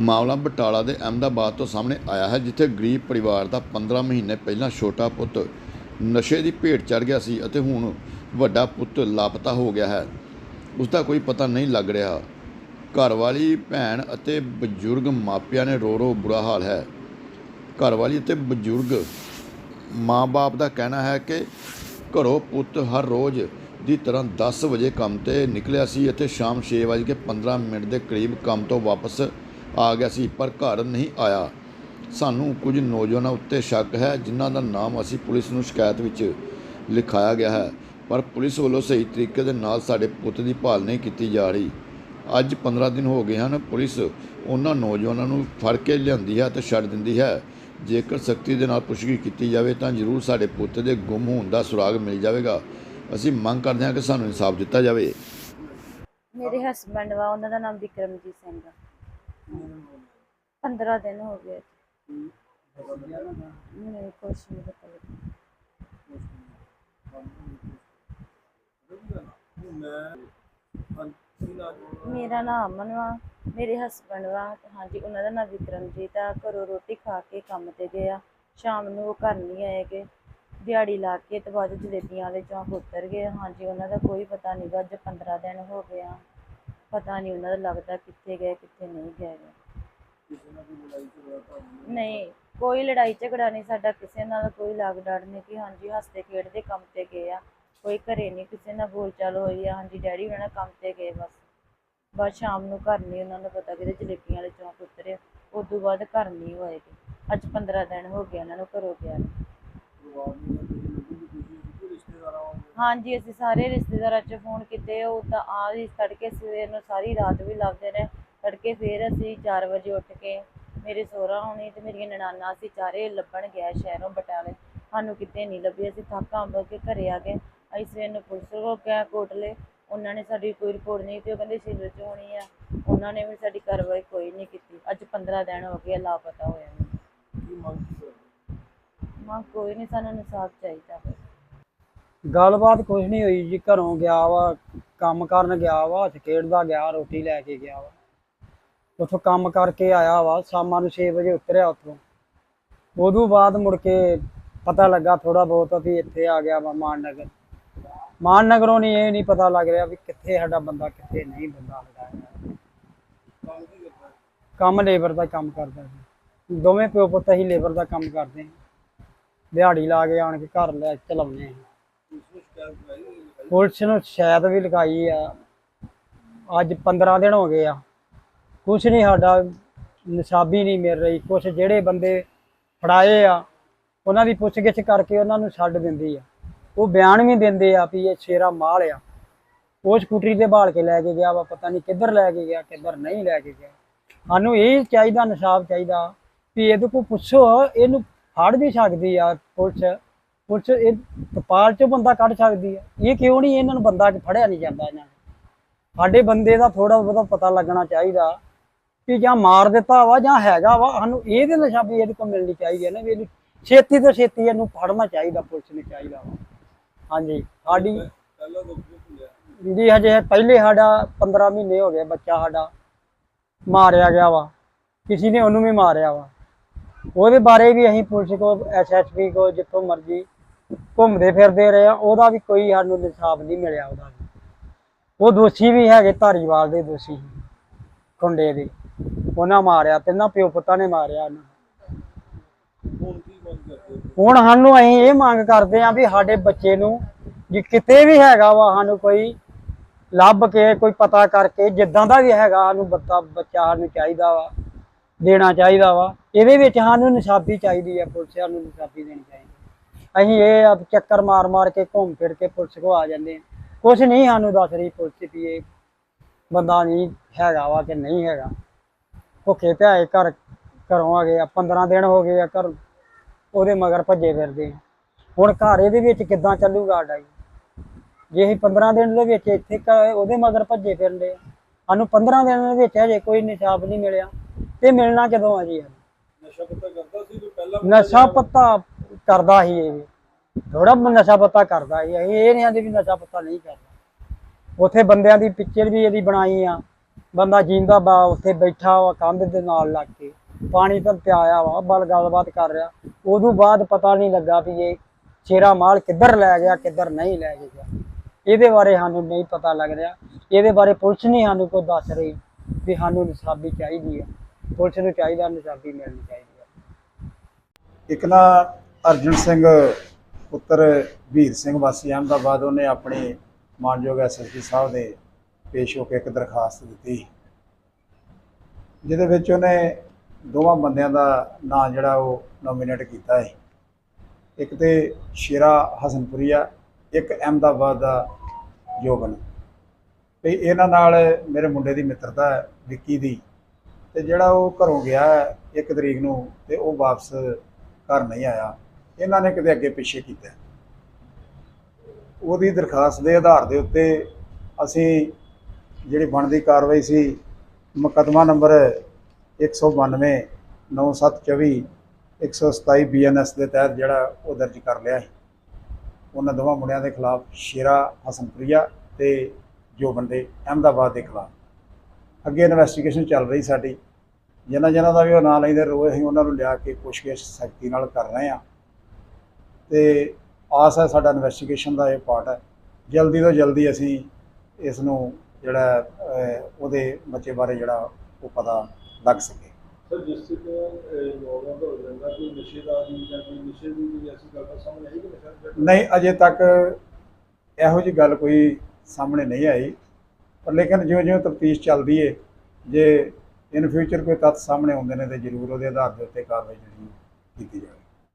ਮਾਮਲਾ ਬਟਾਲਾ ਦੇ ਅਹਿਮਦਾਬਾਦ ਤੋਂ ਸਾਹਮਣੇ ਆਇਆ ਹੈ, ਜਿੱਥੇ ਗਰੀਬ ਪਰਿਵਾਰ ਦਾ 15 ਮਹੀਨੇ ਪਹਿਲਾਂ ਛੋਟਾ ਪੁੱਤ ਨਸ਼ੇ ਦੀ ਭੇਟ ਚੜ ਗਿਆ ਸੀ ਅਤੇ ਹੁਣ ਵੱਡਾ ਪੁੱਤ ਲਾਪਤਾ ਹੋ ਗਿਆ ਹੈ। ਉਸ ਦਾ ਕੋਈ ਪਤਾ ਨਹੀਂ ਲੱਗ ਰਿਹਾ। ਘਰਵਾਲੀ, ਭੈਣ ਅਤੇ ਬਜ਼ੁਰਗ ਮਾਪਿਆਂ ਨੇ ਰੋ ਰੋ ਬੁਰਾ ਹਾਲ ਹੈ। ਘਰਵਾਲੀ ਅਤੇ ਬਜ਼ੁਰਗ ਮਾਂ-ਬਾਪ ਦਾ ਕਹਿਣਾ ਹੈ ਕਿ ਘਰੋਂ ਪੁੱਤ ਹਰ ਰੋਜ਼ ਦੀ ਤਰ੍ਹਾਂ 10 ਵਜੇ ਕੰਮ ਤੇ ਨਿਕਲਿਆ ਸੀ ਅਤੇ ਸ਼ਾਮ 6:15 ਮਿੰਟ ਦੇ ਕਰੀਬ ਕੰਮ ਤੋਂ ਵਾਪਸ ਆ ਗਿਆ ਸੀ, ਪਰ ਘਰ ਨਹੀਂ ਆਇਆ। ਸਾਨੂੰ ਕੁਝ ਨੌਜਵਾਨਾਂ ਉੱਤੇ ਸ਼ੱਕ ਹੈ, ਜਿਨ੍ਹਾਂ ਦਾ ਨਾਮ ਅਸੀਂ ਪੁਲਿਸ ਨੂੰ ਸ਼ਿਕਾਇਤ ਵਿੱਚ ਲਿਖਾਇਆ ਗਿਆ ਹੈ, ਪਰ ਪੁਲਿਸ ਵੱਲੋਂ ਸਹੀ ਤਰੀਕੇ ਦੇ ਨਾਲ ਸਾਡੇ ਪੁੱਤ ਦੀ ਭਾਲ ਨਹੀਂ ਕੀਤੀ ਜਾ ਰਹੀ। ਅੱਜ 15 ਦਿਨ ਹੋ ਗਏ ਹਨ, ਪੁਲਿਸ ਉਹਨਾਂ ਨੌਜਵਾਨਾਂ ਨੂੰ ਫੜ ਕੇ ਲਿਆਂਦੀ ਹੈ ਤੇ ਛੱਡ ਦਿੰਦੀ ਹੈ। ਜੇਕਰ ਸਖਤੀ ਦੇ ਨਾਲ ਪੁੱਛਗਿੱਛ ਕੀਤੀ ਜਾਵੇ ਤਾਂ ਜ਼ਰੂਰ ਸਾਡੇ ਪੁੱਤ ਦੇ ਗੁੰਮ ਹੋਣ ਦਾ ਸੁਰਾਗ ਮਿਲ ਜਾਵੇਗਾ। ਅਸੀਂ ਮੰਗ ਕਰਦੇ ਹਾਂ ਕਿ ਸਾਨੂੰ ਇਨਸਾਫ ਦਿੱਤਾ ਜਾਵੇ। ਮੇਰੇ ਹਸਬੰਡ ਵਾ, ਉਹਨਾਂ ਦਾ ਨਾਮ ਵਿਕਰਮਜੀਤ ਸਿੰਘ ਆ। 15 ਦਿਨ ਹੋ ਗਏ ਮੈਨੂੰ ਕੁਛ ਨਹੀਂ ਪਤਾ ਲੱਗਾ ਮੇਰਾ ਨਾਮ ਅਮਨ ਵਾ ਮੇਰੇ ਹਸਬੰਡ ਵਾ ਹਾਂਜੀ ਉਹਨਾਂ ਦਾ ਨਾਮ ਵਿਕਰਮਜੀਤ ਆ। ਘਰੋਂ ਰੋਟੀ ਖਾ ਕੇ ਕੰਮ ਤੇ ਗਏ ਆ। ਸ਼ਾਮ ਨੂੰ ਉਹ ਘਰ ਨਹੀਂ ਆਏਗੇ ਦਿਹਾੜੀ ਲਾ ਕੇ ਤੇ ਬਾਅਦ ਜਲੇਬੀਆਂ ਵਾਲੇ ਚੌਂਕ ਉਤਰ ਗਏ। ਹਾਂਜੀ ਉਹਨਾਂ ਦਾ ਕੋਈ ਪਤਾ ਨਹੀਂ ਗਾ ਅੱਜ 15 ਦਿਨ ਹੋ ਗਏ ਆ। ਪਤਾ ਨਹੀਂ ਉਹਨਾਂ ਦਾ ਲੱਗਦਾ ਕਿੱਥੇ ਗਏ ਕਿੱਥੇ ਨਹੀਂ ਗਏ। ਨਹੀਂ, ਕੋਈ ਲੜਾਈ ਝਗੜਾ ਨਹੀਂ, ਸਾਡਾ ਕਿਸੇ ਨਾਲ ਕੋਈ ਲਾਗ ਡਾਟ ਨਹੀਂ ਕਿ ਹਾਂਜੀ ਹੱਸਦੇ ਖੇਡਦੇ ਕੰਮ ਤੇ ਗਏ ਆ। ਕੋਈ ਘਰੇ ਨਹੀਂ, ਕਿਸੇ ਨਾਲ ਬੋਲਚਾਲ ਹੋਈ ਆ, ਹਾਂਜੀ ਡੈਡੀ ਉਹਨਾਂ ਕੰਮ ਤੇ ਗਏ ਬਸ। ਬਸ ਸ਼ਾਮ ਨੂੰ ਘਰ ਨਹੀਂ ਉਹਨਾਂ ਨੂੰ ਪਤਾ ਕਿਤੇ ਜਲੇਬੀਆਂ ਵਾਲੇ ਚੌਂਕ ਉਤਰੇ ਉਸ ਤੋਂ ਬਾਅਦ ਘਰ ਨਹੀਂ ਹੋਏਗੀ ਅੱਜ 15 ਦਿਨ ਹੋ ਗਏ ਉਹਨਾਂ ਨੂੰ ਘਰੋਂ ਗਿਆ ਹਾਂਜੀ, ਅਸੀਂ ਸਾਰੇ ਰਿਸ਼ਤੇਦਾਰਾਂ 'ਚ ਫੋਨ ਕੀਤੇ, ਉਹ ਤਾਂ ਆ ਹੀ ਤੜਕੇ ਸਵੇਰ ਨੂੰ ਸਾਰੀ ਰਾਤ ਵੀ ਲੱਭਦੇ ਰਹੇ ਤੜਕੇ ਫੇਰ ਅਸੀਂ 4 ਵਜੇ ਉੱਠ ਕੇ ਮੇਰੇ ਸਹੁਰਾ ਹੋਣੀ ਤੇ ਮੇਰੀਆਂ ਨਨਾਨਾ ਅਸੀਂ ਚਾਰੇ ਲੱਭਣ ਗਿਆ ਸ਼ਹਿਰੋਂ ਬਟਾਲੇ। ਸਾਨੂੰ ਕਿਤੇ ਨਹੀਂ ਲੱਭੀ ਅਸੀਂ ਥੱਕਾਂ ਅੰਬ ਕੇ ਘਰੇ ਆ ਗਏ। ਅਸੀਂ ਸਵੇਰ ਨੂੰ ਪੁਲਿਸ ਕੋਲ ਗਏ ਕੋਟਲੇ। ਉਹਨਾਂ ਨੇ ਸਾਡੀ ਕੋਈ ਰਿਪੋਰਟ ਨਹੀਂ ਤੇ ਉਹ ਕਹਿੰਦੇ ਸਿਵਲ 'ਚ ਹੋਣੀ ਆ। ਉਹਨਾਂ ਨੇ ਵੀ ਸਾਡੀ ਕਾਰਵਾਈ ਕੋਈ ਨਹੀਂ ਕੀਤੀ। ਅੱਜ 15 ਦਿਨ ਹੋ ਗਏ ਲਾਪਤਾ ਹੋਇਆ ਨੂੰ। ਮਾਂ ਕੋਈ ਨਹੀਂ ਸਾਨੂੰ ਇਨਸਾਫ ਚਾਹੀਦਾ ਗੱਲਬਾਤ ਕੁਝ ਨਹੀਂ ਹੋਈ ਜੀ ਘਰੋਂ ਗਿਆ ਵਾ ਕੰਮ ਕਰਨ ਗਿਆ ਵਾ ਖੇਡਦਾ ਗਿਆ ਰੋਟੀ ਲੈ ਕੇ ਗਿਆ ਵਾ। ਉੱਥੋਂ ਕੰਮ ਕਰਕੇ ਆਇਆ ਵਾ, ਸ਼ਾਮਾਂ ਨੂੰ 6 ਵਜੇ ਉਤਰਿਆ ਉੱਥੋਂ। ਉਦੋਂ ਬਾਅਦ ਮੁੜ ਕੇ ਪਤਾ ਲੱਗਾ ਥੋੜਾ ਬਹੁਤ ਵੀ ਇੱਥੇ ਆ ਗਿਆ ਵਾ ਮਾਨਨਗਰ। ਮਾਨਨਗਰੋਂ ਨਹੀਂ, ਇਹ ਨਹੀਂ ਪਤਾ ਲੱਗ ਰਿਹਾ ਵੀ ਕਿੱਥੇ ਸਾਡਾ ਬੰਦਾ, ਕਿੱਥੇ ਨਹੀਂ ਬੰਦਾ ਸਾਡਾ ਕੰਮ ਲੇਬਰ ਦਾ ਕੰਮ ਕਰਦਾ ਸੀ। ਦੋਵੇਂ ਪਿਓ ਪੁੱਤ ਅਸੀਂ ਲੇਬਰ ਦਾ ਕੰਮ ਕਰਦੇ ਹਾਂ ਦਿਹਾੜੀ ਲਾ ਕੇ ਆਣ ਕੇ ਘਰ ਲੈ ਚਲਾਉਂਦੇ ਹਾਂ ਪੁਲਿਸ ਨੂੰ ਸ਼ਾਇਦ ਵੀ ਲਗਾਈ ਆ। ਅੱਜ 15 ਦਿਨ ਹੋ ਗਏ ਆ। ਕੁਛ ਨਹੀਂ ਸਾਡਾ, ਨਿਸ਼ਾਬੀ ਨਹੀਂ ਮਿਲ ਰਹੀ। ਕੁਛ ਜਿਹੜੇ ਬੰਦੇ ਫੜਾਏ ਆ, ਉਹਨਾਂ ਦੀ ਪੁੱਛਗਿੱਛ ਕਰਕੇ ਉਹਨਾਂ ਨੂੰ ਛੱਡ ਦਿੰਦੀ ਆ। ਉਹ ਬਿਆਨ ਵੀ ਦਿੰਦੇ ਆ ਵੀ ਇਹ ਸ਼ੇਰਾ ਮਾਲ ਆ। ਉਹ ਸਕੂਟਰੀ ਤੇ ਬਾਲ ਕੇ ਲੈ ਕੇ ਗਿਆ ਵਾ, ਪਤਾ ਨਹੀਂ ਕਿੱਧਰ ਲੈ ਕੇ ਗਿਆ, ਕਿੱਧਰ ਨਹੀਂ ਲੈ ਕੇ ਗਿਆ। ਸਾਨੂੰ ਇਹ ਚਾਹੀਦਾ, ਨਿਸ਼ਾਬ ਚਾਹੀਦਾ ਵੀ ਇਹਦੇ ਕੋਲ ਪੁੱਛੋ, ਇਹਨੂੰ ਫੜ ਵੀ ਸਕਦੀ ਆ ਪੁਲਿਸ। ਪੁਲਿਸ ਇਹ ਤਪਾਲ ਚੋਂ ਬੰਦਾ ਕੱਢ ਸਕਦੀ ਆ। ਇਹ ਕਿਉਂ ਨਹੀਂ ਇਹਨਾਂ ਨੂੰ ਬੰਦਾ ਫੜਿਆ ਨਹੀਂ ਜਾਂਦਾ ਇਹਨਾਂ ਨੂੰ? ਸਾਡੇ ਬੰਦੇ ਦਾ ਥੋੜਾ ਬਹੁਤਾ ਪਤਾ ਲੱਗਣਾ ਚਾਹੀਦਾ। ਕਿ ਜਾਂ ਮਾਰ ਦਿੱਤਾ ਵਾ ਜਾਂ ਹੈਗਾ ਵਾ, ਸਾਨੂੰ ਇਹਦੇ ਨਸ਼ਾ ਵੀ ਇਹਦੇ ਕੋਲ ਮਿਲਣੀ ਚਾਹੀਦੀ ਹੈ ਨਾ ਵੀ ਇਹਨੂੰ ਛੇਤੀ ਤੋਂ ਛੇਤੀ ਇਹਨੂੰ ਫੜਨਾ ਚਾਹੀਦਾ, ਪੁਲਿਸ ਨੂੰ ਚਾਹੀਦਾ ਵਾ। ਹਾਂਜੀ, ਸਾਡੀ ਜੀ ਹਜੇ ਪਹਿਲੇ ਸਾਡਾ 15 ਮਹੀਨੇ ਹੋ ਗਏ ਬੱਚਾ ਸਾਡਾ ਮਾਰਿਆ ਗਿਆ ਵਾ, ਕਿਸੇ ਨੇ ਉਹਨੂੰ ਵੀ ਮਾਰਿਆ ਵਾ। ਉਹਦੇ ਬਾਰੇ ਵੀ ਅਸੀਂ ਪੁਲਿਸ ਕੋ ਐਸਐਸਪੀ ਕੋ ਜਿੱਥੋਂ ਮਰਜ਼ੀ ਘੁੰਮਦੇ ਫਿਰਦੇ ਰਹੇ ਆ, ਉਹਦਾ ਵੀ ਕੋਈ ਸਾਨੂੰ ਇਨਸਾਫ ਨਹੀਂ ਮਿਲਿਆ ਉਹਦਾ ਉਹ ਦੋਸ਼ੀ ਵੀ ਹੈਗੇ ਧਾਰੀਵਾਲ ਦੇ ਦੋਸ਼ੀ, ਖੁੰਡੇ ਦੇ। ਉਹਨਾਂ ਮਾਰਿਆ ਤਿੰਨਾਂ ਪਿਓ ਪੁੱਤਾਂ ਨੇ ਮਾਰਿਆ ਉਹਨੂੰ ਹੁਣ ਸਾਨੂੰ ਅਸੀਂ ਇਹ ਮੰਗ ਕਰਦੇ ਆ ਵੀ ਸਾਡੇ ਬੱਚੇ ਨੂੰ ਜੇ ਕਿਤੇ ਵੀ ਹੈਗਾ ਵਾ ਸਾਨੂੰ ਕੋਈ ਲੱਭ ਕੇ ਕੋਈ ਪਤਾ ਕਰਕੇ ਜਿੱਦਾਂ ਦਾ ਵੀ ਹੈਗਾ ਸਾਨੂੰ ਬੱਤਾ ਬੱਚਾ ਸਾਨੂੰ ਚਾਹੀਦਾ ਵਾ ਦੇਣਾ ਚਾਹੀਦਾ ਵਾ ਇਹਦੇ ਵਿੱਚ ਸਾਨੂੰ ਨਿਸ਼ਾਬੀ ਚਾਹੀਦੀ ਹੈ ਪੁਲਿਸ ਸਾਨੂੰ ਨਿਸ਼ਾਬੀ ਦੇਣੀ ਚਾਹੀਦੀ ਅਸੀਂ ਇਹ ਚੱਕਰ ਮਾਰ ਮਾਰ ਕੇ ਘੁੰਮ ਫਿਰ ਕੇ ਪੁਲਿਸ ਕੋ ਆ ਜਾਂਦੇ ਆ ਕੁਝ ਨਹੀਂ ਸਾਨੂੰ ਦੱਸ ਰਹੀ ਪੁਲਿਸ ਵੀ ਇਹ ਬੰਦਾ ਨਹੀਂ ਹੈਗਾ ਵਾ ਕਿ ਨਹੀਂ ਹੈਗਾ। ਭੁੱਖੇ ਪਿਆਏ ਘਰ ਘਰੋਂ ਆ ਗਏ ਆ 15 ਦਿਨ ਹੋ ਗਏ ਆ ਘਰ ਉਹਦੇ ਮਗਰ ਭੱਜੇ ਫਿਰਦੇ ਆ। ਹੁਣ ਘਰ ਇਹਦੇ ਵਿੱਚ ਕਿੱਦਾਂ ਚੱਲੂਗਾ ਸਾਡਾ ਜੀ? ਜੇ ਅਸੀਂ 15 ਦਿਨ ਦੇ ਵਿੱਚ ਇੱਥੇ ਉਹਦੇ ਮਗਰ ਭੱਜੇ ਫਿਰਦੇ ਆ। ਸਾਨੂੰ 15 ਦਿਨ ਦੇ ਵਿੱਚ ਹਜੇ ਕੋਈ ਨਿਸ਼ਾਬ ਨਹੀਂ ਮਿਲਿਆ। ਤੇ ਮਿਲਣਾ ਕਦੋਂ ਆ ਜੀ? ਨਸ਼ਾ ਪੱਤਾ ਕਰਦਾ ਸੀ ਪਹਿਲਾਂ ਨਸ਼ਾ ਪੱਤਾ ਕਰਦਾ ਹੀ ਇਹ ਥੋੜਾ ਨਸ਼ਾ ਪੱਤਾ ਕਰਦਾ ਸੀ। ਇਹ ਨਹੀਂ ਆਂਦੇ ਵੀ ਨਸ਼ਾ ਪੱਤਾ ਨਹੀਂ ਕਰਦਾ। ਉਥੇ ਬੰਦਿਆਂ ਦੀ ਪਿਕਚਰ ਵੀ ਇਹਦੀ ਬਣਾਈ ਆ। ਬੰਦਾ ਜੀਂਦਾ ਬਾ, ਉੱਥੇ ਬੈਠਾ ਵਾ, ਕੰਧ ਦੇ ਨਾਲ ਲੱਗ ਕੇ। ਪਾਣੀ ਤਾਂ ਪਿਆਇਆ ਵਾ ਬਲ ਗੱਲਬਾਤ ਕਰ ਰਿਹਾ। ਉਦੋਂ ਬਾਅਦ ਪਤਾ ਨਹੀਂ ਲੱਗਾ ਵੀ ਇਹ ਸ਼ੇਰਾ ਮਾਲ ਕਿੱਧਰ ਲੈ ਗਿਆ, ਕਿੱਧਰ ਨਹੀਂ ਲੈ ਗਿਆ। ਇਹਦੇ ਬਾਰੇ ਸਾਨੂੰ ਨਹੀਂ ਪਤਾ ਲੱਗ ਰਿਹਾ। ਇਹਦੇ ਬਾਰੇ ਪੁਲਿਸ ਨਹੀਂ ਸਾਨੂੰ ਕੋਈ ਦੱਸ ਰਹੀ ਵੀ ਸਾਨੂੰ ਨਿਸ਼ਾਬੀ ਚਾਹੀਦੀ ਹੈ ਪੁਲਿਸ ਨੂੰ ਚਾਹੀਦਾ ਨਿਸ਼ਾਬੀ ਮਿਲਣੀ ਚਾਹੀਦੀ ਹੈ ਇੱਕ ਨਾ ਅਰਜਨ ਸਿੰਘ ਪੁੱਤਰ ਵੀਰ ਸਿੰਘ ਵਾਸੀ ਅਹਿਮਦਾਬਾਦ, ਉਹਨੇ ਆਪਣੇ ਮਾਨਯੋਗ ਐਸਐਸਪੀ ਸਾਹਿਬ ਦੇ ਪੇਸ਼ ਹੋ ਕੇ ਇੱਕ ਦਰਖਾਸਤ ਦਿੱਤੀ। ਜਿਹਦੇ ਵਿੱਚ ਉਹਨੇ ਦੋਵਾਂ ਬੰਦਿਆਂ ਦਾ ਨਾਂ ਜਿਹੜਾ ਉਹ ਨੋਮੀਨੇਟ ਕੀਤਾ ਹੈ ਇੱਕ ਤੇ ਸ਼ੇਰਾ ਹਸਨਪੁਰੀਆ, ਇੱਕ ਅਹਿਮਦਾਬਾਦ ਦਾ ਜੋਗਨ ਤੇ ਇਹਨਾਂ ਨਾਲ ਮੇਰੇ ਮੁੰਡੇ ਦੀ ਮਿੱਤਰਤਾ ਵਿੱਕੀ ਦੀ। ਤੇ ਜਿਹੜਾ ਉਹ ਘਰੋਂ ਗਿਆ ਹੈ ਇੱਕ ਤਰੀਕ ਨੂੰ ਤੇ ਉਹ ਵਾਪਸ ਘਰ ਨਹੀਂ ਆਇਆ। ਇਹਨਾਂ ਨੇ ਕਿਤੇ ਅੱਗੇ ਪਿੱਛੇ ਕੀਤਾ। ਉਹਦੀ ਦਰਖਾਸਤ ਦੇ ਆਧਾਰ ਦੇ ਉੱਤੇ ਅਸੀਂ ਜਿਹੜੀ ਬਣਦੀ ਕਾਰਵਾਈ ਸੀ, ਮੁਕੱਦਮਾ ਨੰਬਰ 192 9724 127 ਬੀਐਨਐਸ ਦੇ ਤਹਿਤ ਜਿਹੜਾ ਉਹ ਦਰਜ ਕਰ ਲਿਆ ਹੈ ਉਹਨਾਂ ਦੋਵਾਂ ਮੁੰਡਿਆਂ ਦੇ ਖਿਲਾਫ ਸ਼ੇਰਾ ਹਸਨਪ੍ਰਿਆ ਤੇ ਜੋ ਬੰਦੇ ਅਹਿਮਦਾਬਾਦ ਦੇ ਖਿਲਾਫ। ਅੱਗੇ ਇਨਵੈਸਟੀਗੇਸ਼ਨ ਚੱਲ ਰਹੀ ਸਾਡੀ। ਜਿਨ੍ਹਾਂ ਜਿਨ੍ਹਾਂ ਦਾ ਵੀ ਉਹ ਨਾਂ ਲੈਂਦੇ ਰੋਜ਼ ਅਸੀਂ ਉਹਨਾਂ ਨੂੰ ਲਿਆ ਕੇ ਪੁੱਛਗਿੱਛ ਸਖਤੀ ਨਾਲ ਕਰ ਰਹੇ ਹਾਂ। ਤੇ ਆਸ ਹੈ ਸਾਡਾ ਇਨਵੈਸਟੀਗੇਸ਼ਨ ਦਾ ਇਹ ਪਾਰਟ ਹੈ। ਜਲਦੀ ਤੋਂ ਜਲਦੀ ਅਸੀਂ ਇਸ ਨੂੰ ਜਿਹੜਾ ਉਹਦੇ ਬੱਚੇ ਬਾਰੇ ਜਿਹੜਾ ਉਹ ਪਤਾ ਲੱਗ ਸਕੇ। ਸਰ ਜਿਸ ਤੇ ਲੋਕਾਂ ਦਾ ਹੋ ਜਾਂਦਾ ਕੋਈ ਨਸ਼ੇ ਦਾ ਆਦੀ ਜਾਂ ਕੋਈ ਨਸ਼ੇ ਦੀ ਕੋਈ ਐਸੀ ਗੱਲ ਤਾਂ ਸਾਹਮਣੇ ਆਈ ਕਿ ਨਸ਼ਾ ਜਿਹੜਾ- ਨਹੀਂ ਅਜੇ ਤੱਕ ਇਹੋ ਜੀ ਗੱਲ ਕੋਈ ਸਾਹਮਣੇ ਨਹੀਂ ਆਈ। ਪਰ ਲੇਕਿਨ ਜਿਉਂ ਜਿਉਂ ਤਫਤੀਸ਼ ਚੱਲਦੀ ਏ ਜੇ ਇਨ ਫਿਊਚਰ ਕੋਈ ਤੱਥ ਸਾਹਮਣੇ ਆਉਂਦੇ ਨੇ ਤੇ ਜ਼ਰੂਰ ਉਹਦੇ ਆਧਾਰ ਦੇ ਉੱਤੇ ਕਾਰਵਾਈ ਜਿਹੜੀ ਕੀਤੀ ਜਾਵੇ।